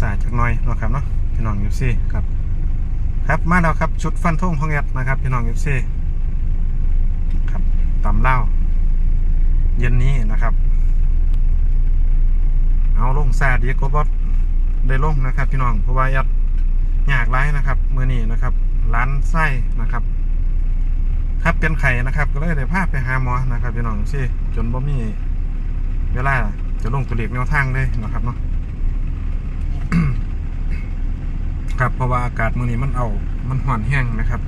สายจักหน่อยนะครับเนาะพี่น้องยูซีครับครับมาแล้วครับชุดฟันธงของแอดนะครับพี่น้องยูซีครับตำเล่าเย็นนี้นะครับ เอาลงซาดีกว่าบอสได้ลงนะครับ พี่น้องเพราะว่าแอดอยากไล่นะครับมือนี้นะครับ ร้านไส้นะครับ ครับเป็นไข่นะครับ ก็เลยได้พาไปหาหมอนะครับพี่น้องซี่จนบ่มีเวลาจะลงตัวเลขแนวทางเลยนะครับเนาะ ครับเพราะว่าอากาศมื้อนี้มันเอา มันห่อนแห้งนะครับ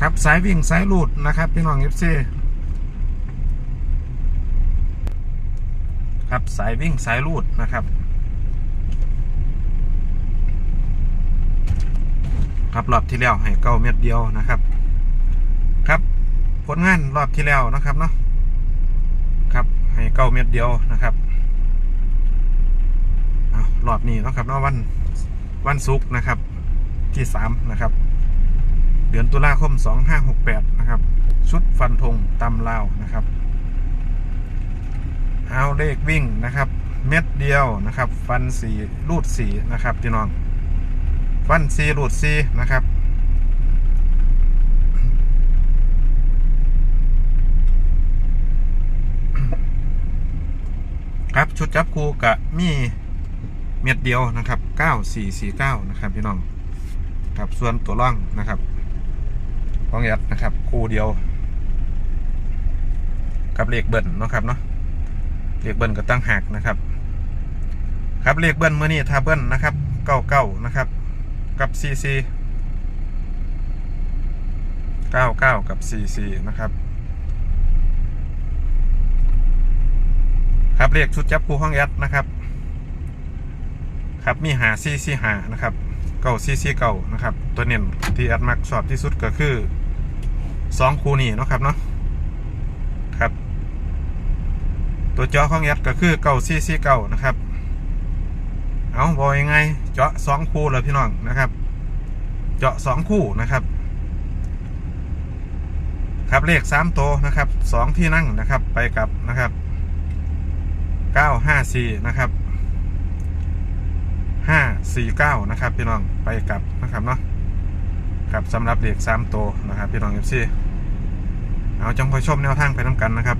ครับสายวิ่งสายลูดนะครับพี่น้องเอฟซีครับสายวิ่งสายลูดนะครับครับรอบที่แล้วให้เก้าเม็ดเดียวนะครับ ครับผลงานรอบที่แล้วนะครับเนาะครับให้เก้าเม็ดเดียวนะครับ รอบนี้นะครับเนาะวันวันศุกร์นะครับ ที่สามนะครับ เดือนตุลาคมสองห้าหกแปดนะครับ ชุดฟันธงตำลาวนะครับเอาเลขวิ่งนะครับ เม็ดเดียวนะครับ ฟันสีรูดสีนะครับพี่น้อง ฟันซีรูดซีนะครับครับ ชุดจับคู่กะมี เม็ดเดียวนะครับ 9449 นะครับพี่น้องครับส่วนตัวร่องนะครับของยัดนะครับคู่เดียว กับเลขเบิ้ลนะครับเนาะเลขเบิ้ลก็ตั้งหักนะครับ ครับเลขเบิ้ลเมื่อนี้ถ้าเบิ้ลนะครับ99นะครับ กับ CC 99กับ CC นะครับ ครับเรียกชุดจับคู่ห้องยัดนะครับ ครับมีหา CC หานะครับเก่า CC เก่านะครับตัวเน้นที่อัดมักสอบที่สุดก็คือ2คู่นี้เนะครับเนาะครับ ตัวเจาะห้องยัดก็คือเก่า CC เก่านะครับ เอาบอยยังไงเจาะสองคู่เลยพี่น้องนะครับ เจาะสองคู่นะครับครับเลขสามตัวนะครับสองที่นั่งนะครับไปกับนะครับเก้าห้าสี่นะครับ ห้าสี่เก้านะครับพี่น้องไปกับนะครับเนาะครับสำหรับเลขสามตัวนะครับพี่น้องเอฟซีเอาจังคอยชมแนวทางไปน้ำกันนะครับ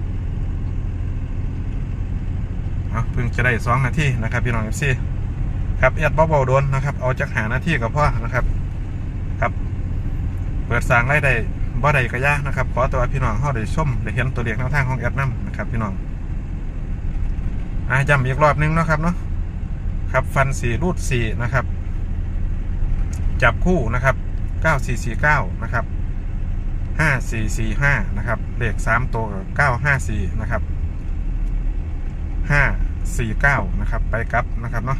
เอาเพิ่งจะได้สองนาทีนะครับพี่น้องเอฟซีครับเอ็ดเบาๆโดนนะครับ เอาจากหาหน้าที่กับพ่อนะครับ ครับ เปิดสางรายได้บ่ได้ก็ยากนะครับขอตัวพี่น้องเข้าได้ชมได้เห็นตัวเลขแนวทางของแอดน้ำนะครับพี่น้องอะย้ำอีกรอบนึงนะครับเนาะ ครับฟันสี่รูดสี่นะครับ จับคู่นะครับเก้าสี่สี่เก้านะครับห้าสี่สี่ห้านะครับเลขสามตัวเก้าห้าสี่นะครับห้าสี่เก้านะครับ ไปกลับนะครับเนาะ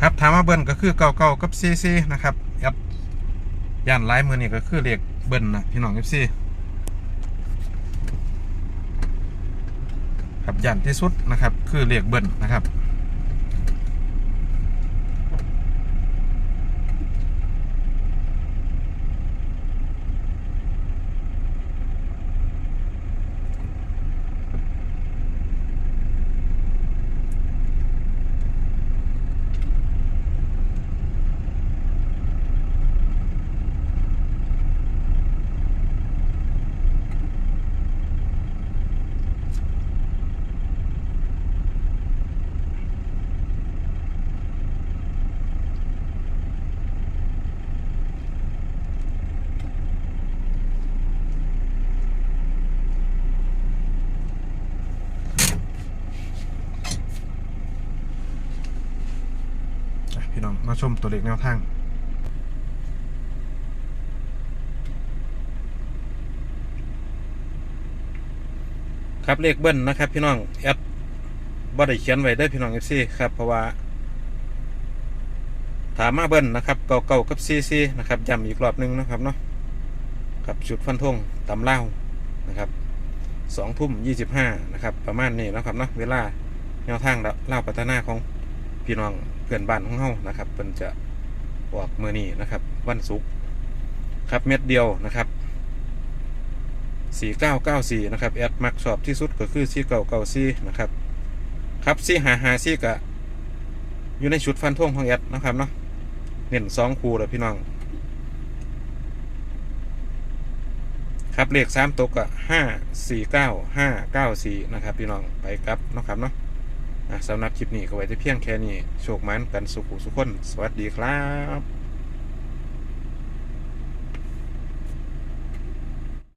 ครับถามว่าเบิ้ลก็คือเก่าๆกับซีซีนะครับยับย่านไลายมือนี่ก็คือเรียกเบิ้ลนะพี่น้องเอฟซี กับย่านที่สุดนะครับ คือเรียกเบิ้ลนะครับ ชมตัวเลขแนวทางครับเลขเบิ้ลนะครับ พี่น้องแอดบ่ได้เขียนไว้ได้พี่น้องเอฟซีครับเพราะว่าถามมาเบิ้ลนะครับเก่าๆกับซีซีนะครับย้ำอีกรอบหนึงนะครับเนาะครับชุดฟันธงตำเล่านะครับสองทุ่มยี่สิบห้านะครับ ประมาณนี้นะครับเนาะเวลาแนวทางเล่าวพัฒนาของพี่น้อง เพื่อนบ้านของเฮานะครับเป็นจะออกมือนี้นะครับ วันศุกร์ครับเม็ดเดียวนะครับสี่เก้าเก้าสี่นะครับแอดมักชอบที่สุดก็คือสี่เก้าเก้าสี่นะครับครับสี่หาหาสี่กะอยู่ในชุดฟันธงของแอดนะครับเนาะเน้นสองคูเลยพี่น้อง ครับเลขสามตัวก็ห้าสี่เก้าห้าเก้าสี่นะครับ พี่น้องไปครับนะครับเนาะ สำหรับคลิปนี้ก็ไว้แต่เพียงแค่นี้ โชคมันกันสุขุสุขคน สวัสดีครับ